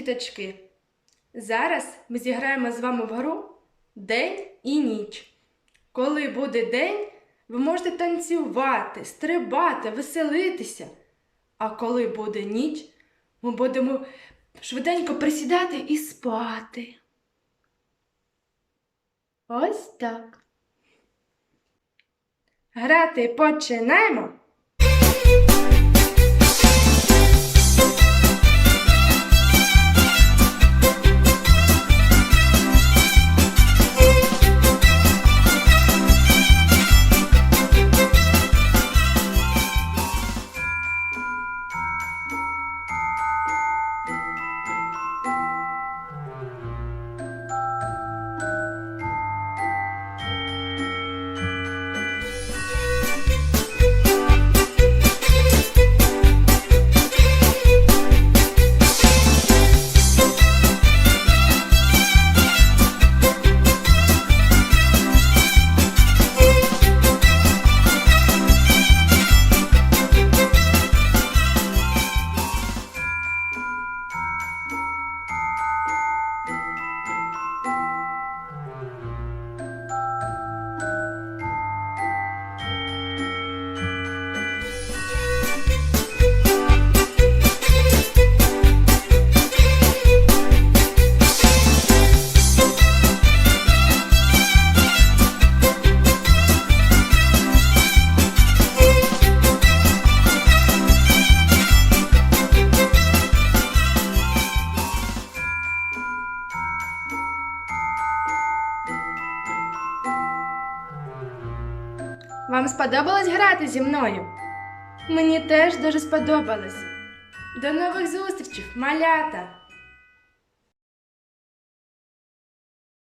діточки! Зараз ми зіграємо з вами в гру День і ніч. Коли буде день, ви можете танцювати, стрибати, веселитися. А коли буде ніч, ми будемо швиденько присідати і спати. Ось так. Грати починаємо. Вам сподобалось грати зі мною? Мені теж дуже сподобалось. До нових зустрічей, малята!